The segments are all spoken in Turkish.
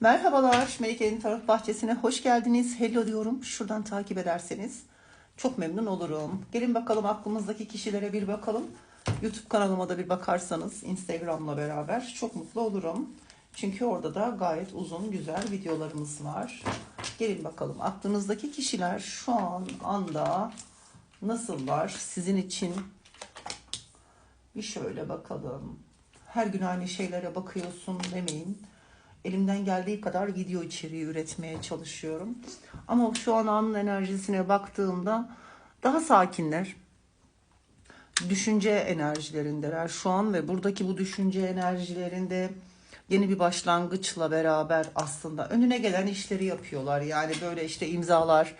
Merhabalar, Melike'nin Tarot Bahçesi'ne hoş geldiniz. Hello diyorum. Şuradan takip ederseniz çok memnun olurum. Gelin bakalım aklımızdaki kişilere bir bakalım. YouTube kanalıma da bir bakarsanız Instagram'la beraber çok mutlu olurum. Çünkü orada da gayet uzun, güzel videolarımız var. Gelin bakalım aklınızdaki kişiler şu an anda nasıllar sizin için? Bir şöyle bakalım. Her gün aynı şeylere bakıyorsun demeyin. Elimden geldiği kadar video içeriği üretmeye çalışıyorum. Ama şu an anın enerjisine baktığımda daha sakinler. Düşünce enerjilerindeler şu an ve buradaki bu düşünce enerjilerinde yeni bir başlangıçla beraber aslında önüne gelen işleri yapıyorlar. Yani böyle işte imzalar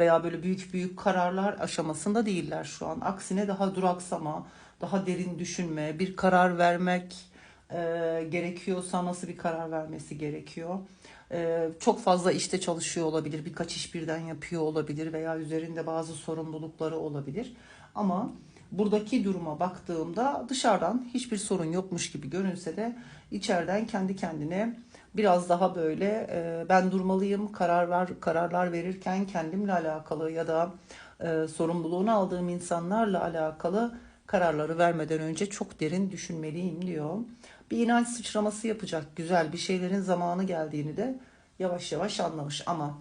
veya böyle büyük büyük kararlar aşamasında değiller şu an. Aksine daha duraksama, daha derin düşünme, bir karar vermek e, gerekiyorsa nasıl bir karar vermesi gerekiyor. E, çok fazla işte çalışıyor olabilir, birkaç iş birden yapıyor olabilir veya üzerinde bazı sorumlulukları olabilir. Ama buradaki duruma baktığımda dışarıdan hiçbir sorun yokmuş gibi görünse de içeriden kendi kendine biraz daha böyle e, ben durmalıyım kararlar kararlar verirken kendimle alakalı ya da e, sorumluluğunu aldığım insanlarla alakalı kararları vermeden önce çok derin düşünmeliyim diyor. Bir inanç sıçraması yapacak güzel bir şeylerin zamanı geldiğini de yavaş yavaş anlamış ama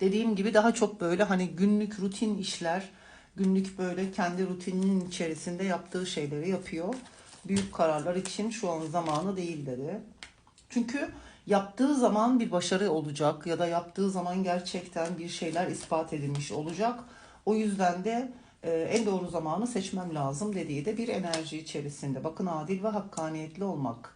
dediğim gibi daha çok böyle hani günlük rutin işler, günlük böyle kendi rutininin içerisinde yaptığı şeyleri yapıyor. Büyük kararlar için şu an zamanı değil dedi. Çünkü yaptığı zaman bir başarı olacak ya da yaptığı zaman gerçekten bir şeyler ispat edilmiş olacak. O yüzden de en doğru zamanı seçmem lazım dediği de bir enerji içerisinde. Bakın adil ve hakkaniyetli olmak.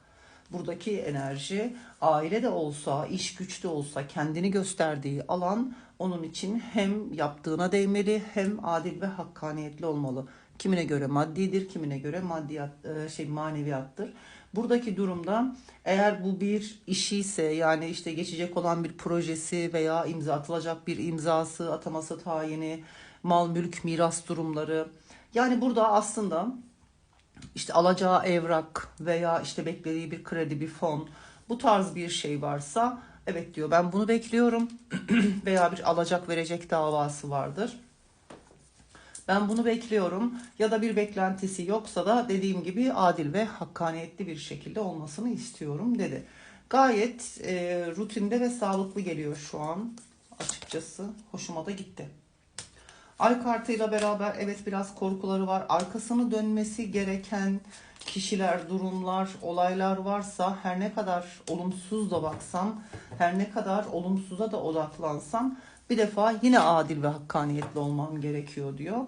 Buradaki enerji aile de olsa, iş güç de olsa kendini gösterdiği alan onun için hem yaptığına değmeli hem adil ve hakkaniyetli olmalı. Kimine göre maddidir, kimine göre maddiyat e, şey maneviyattır. Buradaki durumda eğer bu bir işi ise yani işte geçecek olan bir projesi veya imza atılacak bir imzası, ataması tayini, mal mülk miras durumları. Yani burada aslında işte alacağı evrak veya işte beklediği bir kredi, bir fon bu tarz bir şey varsa evet diyor ben bunu bekliyorum veya bir alacak verecek davası vardır. Ben bunu bekliyorum ya da bir beklentisi yoksa da dediğim gibi adil ve hakkaniyetli bir şekilde olmasını istiyorum dedi. Gayet e, rutinde ve sağlıklı geliyor şu an açıkçası. Hoşuma da gitti. Ay kartıyla beraber evet biraz korkuları var. Arkasını dönmesi gereken kişiler, durumlar, olaylar varsa her ne kadar olumsuz da baksam, her ne kadar olumsuza da odaklansam bir defa yine adil ve hakkaniyetli olmam gerekiyor diyor.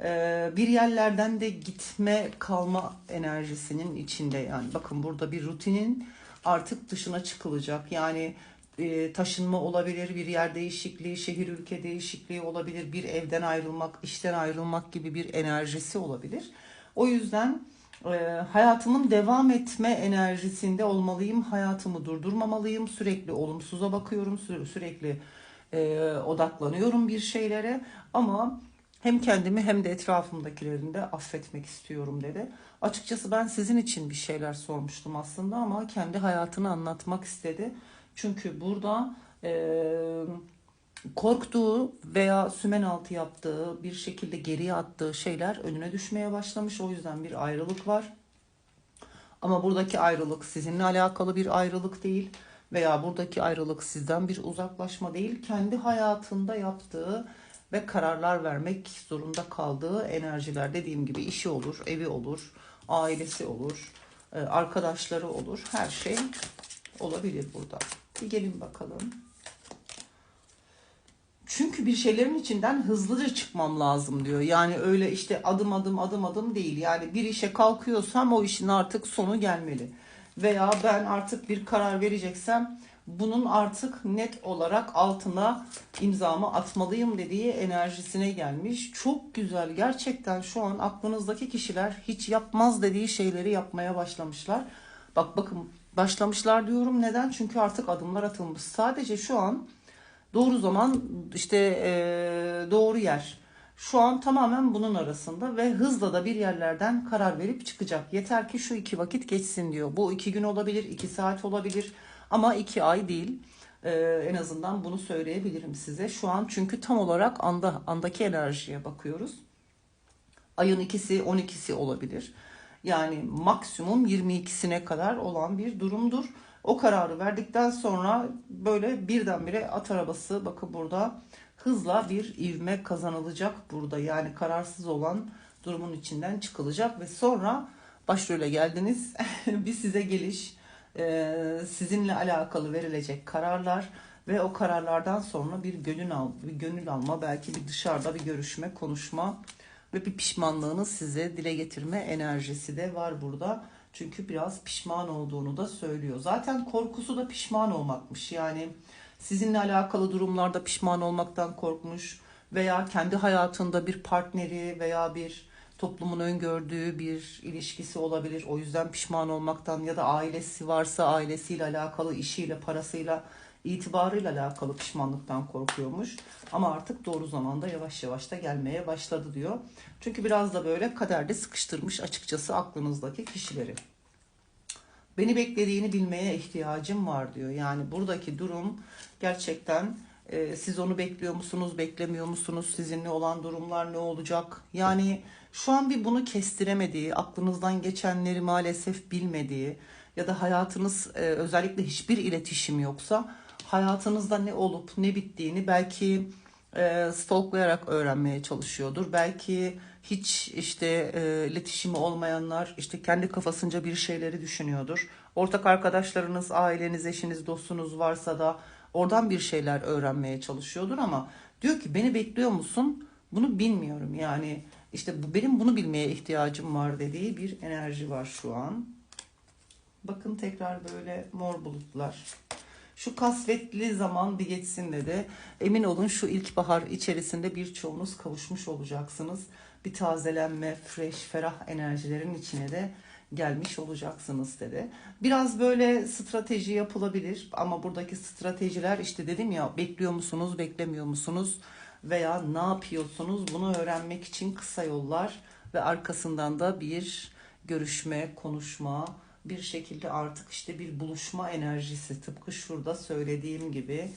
Ee, bir yerlerden de gitme kalma enerjisinin içinde yani. Bakın burada bir rutinin artık dışına çıkılacak. Yani e, taşınma olabilir, bir yer değişikliği, şehir ülke değişikliği olabilir, bir evden ayrılmak, işten ayrılmak gibi bir enerjisi olabilir. O yüzden e, hayatımın devam etme enerjisinde olmalıyım, hayatımı durdurmamalıyım, sürekli olumsuza bakıyorum, sü- sürekli e, odaklanıyorum bir şeylere ama hem kendimi hem de etrafımdakilerini de affetmek istiyorum dedi. Açıkçası ben sizin için bir şeyler sormuştum aslında ama kendi hayatını anlatmak istedi. Çünkü burada e, korktuğu veya sümen altı yaptığı bir şekilde geriye attığı şeyler önüne düşmeye başlamış. O yüzden bir ayrılık var. Ama buradaki ayrılık sizinle alakalı bir ayrılık değil veya buradaki ayrılık sizden bir uzaklaşma değil. Kendi hayatında yaptığı ve kararlar vermek zorunda kaldığı enerjiler dediğim gibi işi olur, evi olur, ailesi olur, e, arkadaşları olur. Her şey olabilir burada. Bir gelin bakalım. Çünkü bir şeylerin içinden hızlıca çıkmam lazım diyor. Yani öyle işte adım adım adım adım değil. Yani bir işe kalkıyorsam o işin artık sonu gelmeli. Veya ben artık bir karar vereceksem bunun artık net olarak altına imzamı atmalıyım dediği enerjisine gelmiş. Çok güzel. Gerçekten şu an aklınızdaki kişiler hiç yapmaz dediği şeyleri yapmaya başlamışlar. Bak bakın başlamışlar diyorum. Neden? Çünkü artık adımlar atılmış. Sadece şu an doğru zaman işte eee, doğru yer. Şu an tamamen bunun arasında ve hızla da bir yerlerden karar verip çıkacak. Yeter ki şu iki vakit geçsin diyor. Bu iki gün olabilir, iki saat olabilir. Ama iki ay değil. Ee, en azından bunu söyleyebilirim size. Şu an çünkü tam olarak anda andaki enerjiye bakıyoruz. Ayın ikisi 12'si olabilir. Yani maksimum 22'sine kadar olan bir durumdur. O kararı verdikten sonra böyle birdenbire at arabası bakın burada hızla bir ivme kazanılacak burada. Yani kararsız olan durumun içinden çıkılacak ve sonra başrole geldiniz. bir size geliş, e, sizinle alakalı verilecek kararlar ve o kararlardan sonra bir gönül al, bir gönül alma, belki bir dışarıda bir görüşme, konuşma ve bir pişmanlığını size dile getirme enerjisi de var burada. Çünkü biraz pişman olduğunu da söylüyor. Zaten korkusu da pişman olmakmış. Yani sizinle alakalı durumlarda pişman olmaktan korkmuş veya kendi hayatında bir partneri veya bir toplumun öngördüğü bir ilişkisi olabilir. O yüzden pişman olmaktan ya da ailesi varsa ailesiyle alakalı, işiyle, parasıyla, itibarıyla alakalı pişmanlıktan korkuyormuş. Ama artık doğru zamanda yavaş yavaş da gelmeye başladı diyor. Çünkü biraz da böyle kaderde sıkıştırmış açıkçası aklınızdaki kişileri. Beni beklediğini bilmeye ihtiyacım var diyor. Yani buradaki durum gerçekten e, siz onu bekliyor musunuz, beklemiyor musunuz? Sizinle olan durumlar ne olacak? Yani şu an bir bunu kestiremediği, aklınızdan geçenleri maalesef bilmediği ya da hayatınız e, özellikle hiçbir iletişim yoksa hayatınızda ne olup ne bittiğini belki e, stalklayarak öğrenmeye çalışıyordur. Belki hiç işte e, iletişimi olmayanlar işte kendi kafasınca bir şeyleri düşünüyordur. Ortak arkadaşlarınız, aileniz, eşiniz, dostunuz varsa da oradan bir şeyler öğrenmeye çalışıyordur ama diyor ki beni bekliyor musun? Bunu bilmiyorum. Yani işte bu benim bunu bilmeye ihtiyacım var dediği bir enerji var şu an. Bakın tekrar böyle mor bulutlar. Şu kasvetli zaman bir geçsin dedi. Emin olun şu ilkbahar içerisinde birçoğunuz kavuşmuş olacaksınız. Bir tazelenme, fresh, ferah enerjilerin içine de gelmiş olacaksınız dedi. Biraz böyle strateji yapılabilir ama buradaki stratejiler işte dedim ya bekliyor musunuz, beklemiyor musunuz veya ne yapıyorsunuz bunu öğrenmek için kısa yollar ve arkasından da bir görüşme, konuşma, bir şekilde artık işte bir buluşma enerjisi tıpkı şurada söylediğim gibi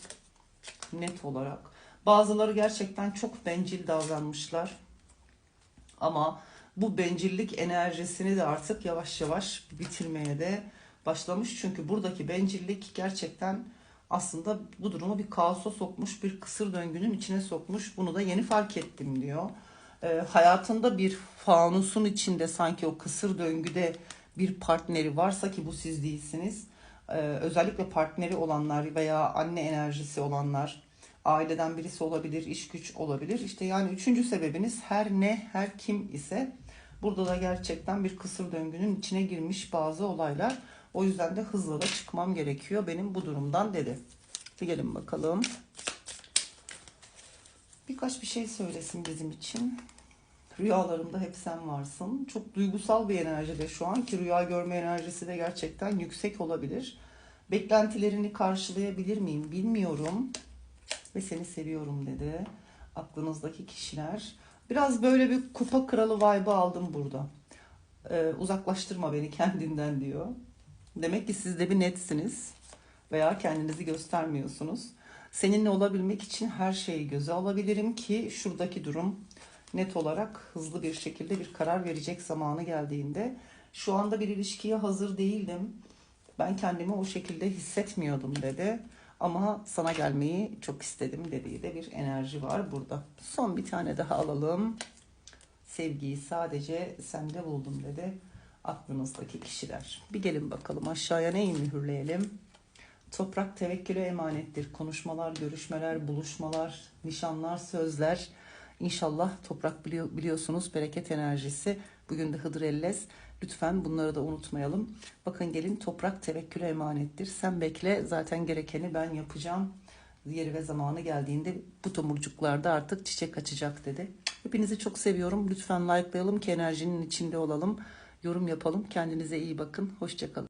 net olarak. Bazıları gerçekten çok bencil davranmışlar. Ama bu bencillik enerjisini de artık yavaş yavaş bitirmeye de başlamış. Çünkü buradaki bencillik gerçekten aslında bu durumu bir kaosa sokmuş, bir kısır döngünün içine sokmuş. Bunu da yeni fark ettim diyor. Ee, hayatında bir fanusun içinde sanki o kısır döngüde bir partneri varsa ki bu siz değilsiniz. Ee, özellikle partneri olanlar veya anne enerjisi olanlar, aileden birisi olabilir, iş güç olabilir. İşte yani üçüncü sebebiniz her ne, her kim ise burada da gerçekten bir kısır döngünün içine girmiş bazı olaylar. O yüzden de hızla da çıkmam gerekiyor benim bu durumdan dedi. Gelin bakalım. Birkaç bir şey söylesin bizim için. Rüyalarımda hep sen varsın. Çok duygusal bir enerjide şu an ki rüya görme enerjisi de gerçekten yüksek olabilir. Beklentilerini karşılayabilir miyim bilmiyorum. Ve seni seviyorum dedi. Aklınızdaki kişiler. Biraz böyle bir kupa kralı vibe aldım burada. Ee, uzaklaştırma beni kendinden diyor. Demek ki siz de bir netsiniz. Veya kendinizi göstermiyorsunuz. Seninle olabilmek için her şeyi göze alabilirim ki şuradaki durum net olarak hızlı bir şekilde bir karar verecek zamanı geldiğinde şu anda bir ilişkiye hazır değildim. Ben kendimi o şekilde hissetmiyordum dedi. Ama sana gelmeyi çok istedim dediği de bir enerji var burada. Son bir tane daha alalım. Sevgiyi sadece sende buldum dedi. Aklınızdaki kişiler. Bir gelin bakalım aşağıya neyi mühürleyelim? Toprak tevekküle emanettir. Konuşmalar, görüşmeler, buluşmalar, nişanlar, sözler. İnşallah toprak biliyor, biliyorsunuz bereket enerjisi. Bugün de Hıdır Ellez. Lütfen bunları da unutmayalım. Bakın gelin toprak tevekküle emanettir. Sen bekle zaten gerekeni ben yapacağım. Yeri ve zamanı geldiğinde bu tomurcuklarda artık çiçek açacak dedi. Hepinizi çok seviyorum. Lütfen likelayalım ki enerjinin içinde olalım. Yorum yapalım. Kendinize iyi bakın. Hoşçakalın.